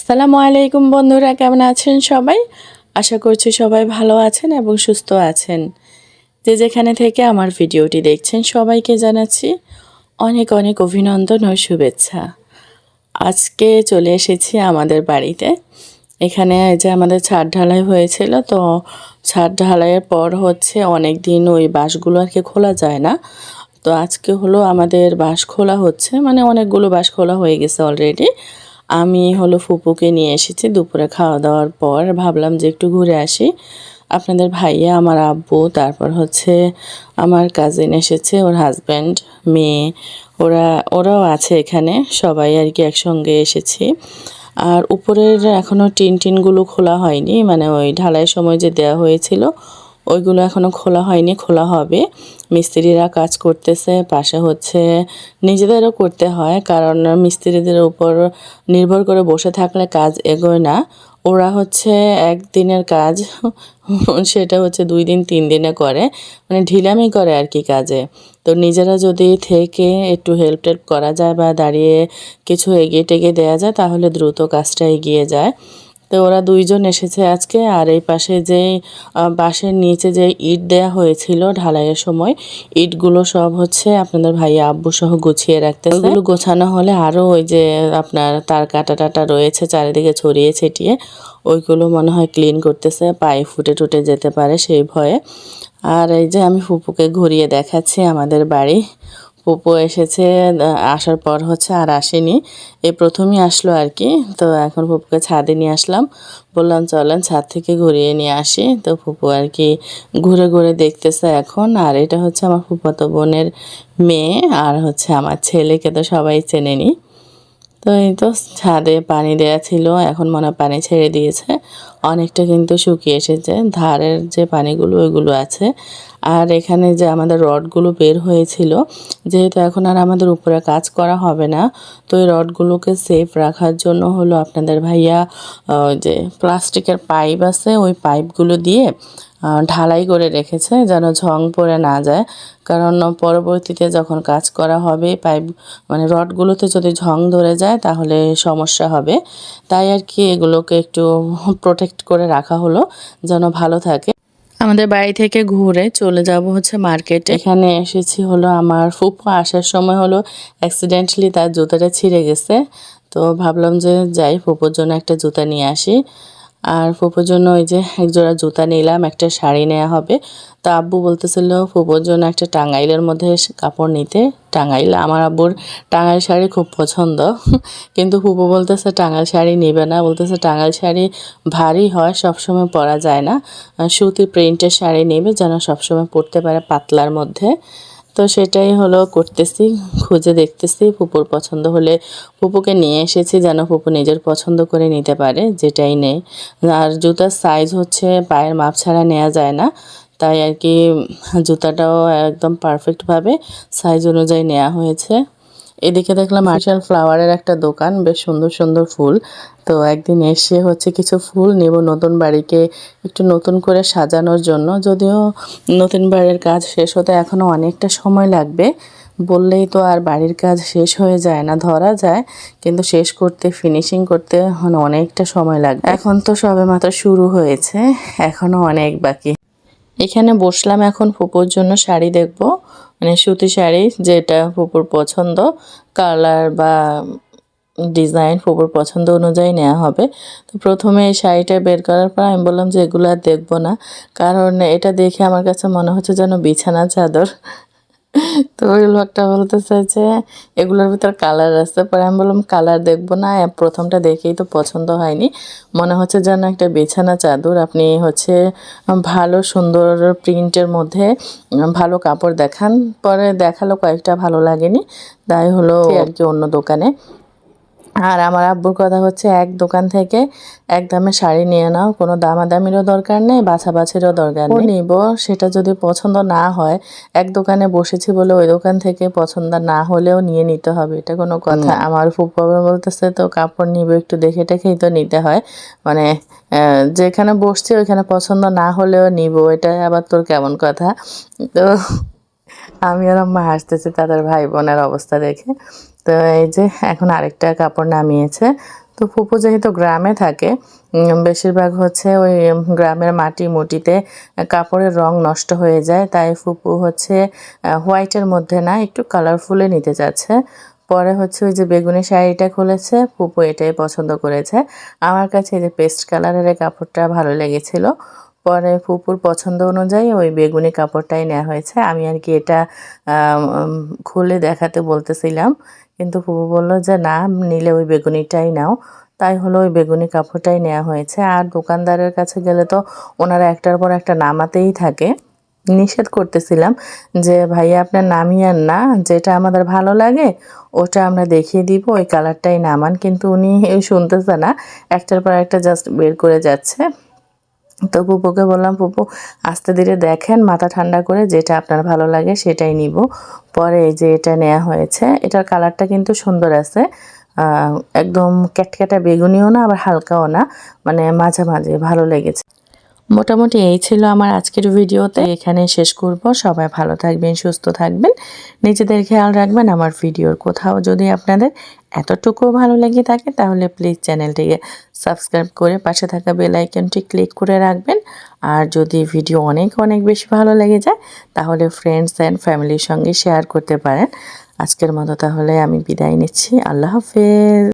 আসসালামু আলাইকুম বন্ধুরা, কেমন আছেন সবাই? আশা করছি সবাই ভালো আছেন এবং সুস্থ আছেন। যে যেখানে থেকে আমার ভিডিওটি দেখছেন সবাইকে জানাচ্ছি অনেক অনেক অভিনন্দন ও শুভেচ্ছা। আজকে চলে এসেছি আমাদের বাড়িতে। এখানে যে আমাদের ছাদ ঢালাই হয়েছিল, তো ছাদ ঢালাইয়ের পর হচ্ছে অনেক দিন ওই বাঁশগুলো আর কি খোলা যায় না। তো আজকে হলো আমাদের বাঁশ খোলা হচ্ছে মানে অনেকগুলো বাঁশ খোলা হয়ে গেছে অলরেডি আমি হলো ফুপুকে নিয়ে এসেছি দুপুরে খাওয়া দাওয়ার পর। ভাবলাম যে একটু ঘুরে আসি। আপনাদের ভাইয়া, আমার আব্বু, তারপর হচ্ছে আমার কাজিন এসেছে, ওর হাজব্যান্ড মেয়ে। ওরা, ওরাও আছে এখানে, সবাই আর কি একসঙ্গে এসেছি। আর উপরের এখনও টিন টিনগুলো খোলা হয়নি মানে ওই ঢালাইয়ের সময় যে দেওয়া হয়েছিল ওইগুলো এখনও খোলা হয়নি, খোলা হবে। মিস্ত্রিরা কাজ করতেছে, পাশে হচ্ছে নিজেদেরও করতে হয়, কারণ মিস্ত্রিদের উপর নির্ভর করে বসে থাকলে কাজ এগোয় না। ওরা হচ্ছে একদিনের কাজ, সেটা হচ্ছে দুই দিন, তিন দিনে করে মানে ঢিলামি করে আর কি কাজে। তো নিজেরা যদি থেকে একটু হেল্প টেল্প করা যায় বা দাঁড়িয়ে কিছু এগিয়ে টেগিয়ে দেওয়া যায়, তাহলে দ্রুত কাজটা এগিয়ে যায়। তো ওরা দুইজন এসেছে আজকে, আর এই পাশে যে বাঁশের নিচে যে ইট দেয়া হয়েছিল ঢালাইয়ের সময়, ইটগুলো সব হচ্ছে আপনাদের ভাই আব্বু সহ গুছিয়ে রাখতে ওগুলো গোছানো হলে আরও ওই যে আপনার তার কাটা টাটা রয়েছে চারিদিকে ছড়িয়ে ছিটিয়ে, ওইগুলো মনে হয় ক্লিন করতেছে, পায়ে ফুটে টুটে যেতে পারে সেই ভয়ে। আর এই যে আমি ফুপুকে ঘুরিয়ে দেখাচ্ছি আমাদের বাড়ি। পুপু এসেছে আসার পর হচ্ছে আর আসেনি। এ প্রথমই আসলো আর কি। তো এখন ফুপুকে ছাদে নিয়ে আসলাম। বললাম, চলেন ছাদ থেকে ঘুরিয়ে নিয়ে আসি। তো ফুপু আর কি ঘুরে ঘুরে দেখতেছে এখন। আর এটা হচ্ছে আমার ফুপাতো বোনের মেয়ে, আর হচ্ছে আমার ছেলেকে তো সবাই চেনেনি। তো এই তো ছাদে পানি দেয়া ছিল, এখন মনে পানি ছেড়ে দিয়েছে। অনেকটা কিন্তু শুকিয়ে এসেছে, ধারের যে পানিগুলো, ওইগুলো আছে। আর এখানে যে আমাদের রডগুলো বের হয়েছিল, যেহেতু এখন আর আমাদের উপরে কাজ করা হবে না, তো এই রডগুলোকে সেফ রাখার জন্য হলো আপনাদের ভাইয়া যে প্লাস্টিকের পাইপ আছে, ওই পাইপগুলো দিয়ে ঢালাই করে রেখেছে যেন ঝং পড়ে না যায়। কারণ পরবর্তীতে যখন কাজ করা হবে পাইপ মানে রডগুলোতে যদি ঝং ধরে যায় তাহলে সমস্যা হবে। তাই আর কি এগুলোকে একটু প্রোটেক্ট করে রাখা হলো যেন ভালো থাকে। আমাদের বাড়ি থেকে ঘুরে চলে যাব হচ্ছে মার্কেটে। এখানে এসেছি হলো আমার ফুপু আসার সময় হলো অ্যাক্সিডেন্টলি তার জুতাটা ছিঁড়ে গেছে। তো ভাবলাম যে যাই ফুপুর জন্য একটা জুতা নিয়ে আসি। আর ফুপুর জন্য ওই যে এক জোড়া জুতা নিলাম, একটা শাড়ি নেওয়া হবে। তো আব্বু বলতেছিল ফুপুর জন্য একটা টাঙ্গাইলের মধ্যে কাপড় নিতে। টাঙ্গাইল, আমার আব্বুর টাঙ্গাইল শাড়ি খুব পছন্দ। কিন্তু ফুপু বলতেছে, টাঙ্গাইল শাড়ি নেবে না। বলতেছে, টাঙ্গাইল শাড়ি ভারী হয়, সবসময় পরা যায় না। সুতি প্রিন্টের শাড়ি নেবে যেন সবসময় পরতে পারে পাতলার মধ্যে। তো সেটাই হলো করতেছি, খুঁজে দেখতেছি পুপুর পছন্দ হলে পুপুকে নিয়ে এসেছি যেন পুপু নিজের পছন্দ করে নিতে পারে, যেটাই নেই। আর জুতার সাইজ হচ্ছে পায়ের মাপ ছাড়া নেওয়া যায় না, তাই আর কি জুতাটাও একদম পারফেক্টভাবে সাইজ অনুযায়ী নেওয়া হয়েছে। এদিকে দেখলাম মার্শাল ফ্লাওয়ারের একটা দোকান, বেশ সুন্দর সুন্দর ফুল। তো একদিন এসে হচ্ছে কিছু ফুল নেব নতুন বাড়িকে একটু নতুন করে সাজানোর জন্য। যদিও নতুন বাড়ির কাজ শেষ হতে এখনও অনেকটা সময় লাগবে। বললেই তো আর বাড়ির কাজ শেষ হয়ে যায় না, ধরা যায়। কিন্তু শেষ করতে ফিনিশিং করতে এখন অনেকটা সময় লাগবে। এখন তো সবে মাত্র শুরু হয়েছে এখনও অনেক বাকি। এখানে বসলাম এখন ফুপুর জন্য শাড়ি দেখব। মানে সুতি শাড়ি যেটা ফুপুর পছন্দ, কালার বা ডিজাইন ফুপুর পছন্দ অনুযায়ী নেওয়া হবে। তো প্রথমে এই শাড়িটা বের করার পর আমি বললাম যে এগুলো আর দেখব না, কারণ এটা দেখে আমার কাছে মনে হচ্ছে যেন বিছানা চাদর। তো ওই লোকটা বলতে চাইছে, এগুলোর ভিতর কালার আছে। পরে আমি বললাম কালার দেখব না প্রথমটা দেখেই তো পছন্দ হয়নি। মনে হচ্ছে যেন একটা বিছানা চাদর, আপনি হচ্ছে ভালো সুন্দর প্রিন্টের মধ্যে ভালো কাপড় দেখান। পরে দেখাল কয়েকটা ভালো লাগেনি। তাই হলো, আর কি অন্য দোকানে। আর আমার আব্বুর কথা হচ্ছে এক দোকান থেকে এক দামে শাড়ি নিয়ে নাও। কোনো দামাদামিরও দরকার নেই বাছাবাছিরও দরকার নেই। নিব সেটা যদি পছন্দ না হয় এক দোকানে বসেছি বলে ওই দোকান থেকে পছন্দ না হলেও নিয়ে নিতে হবে এটা কোনো কথা। আমার ফুপাবে বলতেছে তো কাপড় নিবে একটু দেখে টেখেই তো নিতে হয়। মানে যেখানে বসছি ওইখানে পছন্দ না হলেও নিব এটা আবার তোর কেমন কথা? তো আমি আর আম্মা হাসতেছি তাদের ভাই বোনের অবস্থা দেখে। তো এই যে এখন আরেকটা কাপড় নামিয়েছে। তো ফুপু যেহেতু গ্রামে থাকে বেশিরভাগ হচ্ছে ওই গ্রামের মাটি মুটিতে কাপড়ের রং নষ্ট হয়ে যায়। তাই ফুপু হচ্ছে হোয়াইটের মধ্যে না, একটু কালারফুলে নিতে চাচ্ছে। পরে হচ্ছে ওই যে বেগুনি শাড়িটা খুলেছে, ফুপু এটাই পছন্দ করেছে। আমার কাছে এই যে পেস্ট কালারের কাপড়টা ভালো লেগেছিল। পরে ফুপুর পছন্দ অনুযায়ী ওই বেগুনি কাপড়টাই নেওয়া হয়েছে। আমি আর কি এটা খুলে দেখাতে বলতেছিলাম। কিন্তু ফুপু বলল যে, না, নিলে ওই বেগুনিটাই নাও। তাই হলো ওই বেগুনি কাপড়টাই নেওয়া হয়েছে। আর দোকানদারের কাছে গেলে তো ওনারা একটার পর একটা নামাতেই থাকে। নিষেধ করতেছিলাম যে, ভাইয়া, আপনার নামিয়েন না, যেটা আমাদের ভালো লাগে, ওটা আমরা দেখিয়ে দিব, ওই কালারটাই নামান। কিন্তু উনি শুনতেছে না, একটার পর একটা জাস্ট বের করে যাচ্ছে। তো পুপুকে বললাম পুপু আস্তে ধীরে দেখেন, মাথা ঠান্ডা করে যেটা আপনার ভালো লাগে সেটাই নিব। পরে এই যে এটা নেওয়া হয়েছে, এটার কালারটা কিন্তু সুন্দর আছে। একদম ক্যাটক্যাটা বেগুনিও না, আবার হালকাও না মানে মাঝে মাঝে ভালো লেগেছে। মোটামুটি এই ছিল আমার আজকের ভিডিওতে। এখানে শেষ করব। সবাই ভালো থাকবেন, সুস্থ থাকবেন। নিজেদের খেয়াল রাখবেন আমার ভিডিওর কোথাও যদি আপনাদের এতটুকু ভালো লেগে থাকে তাহলে প্লিজ চ্যানেলটিকে সাবস্ক্রাইব করে পাশে থাকা বেল আইকনটি ক্লিক করে রাখবেন। আর যদি ভিডিও অনেক অনেক বেশি ভালো লেগে যায় তাহলে ফ্রেন্ডস অ্যান্ড ফ্যামিলির সঙ্গে শেয়ার করতে পারেন। আজকের মতো তাহলে আমি বিদায় নিচ্ছি। আল্লাহ হাফেজ।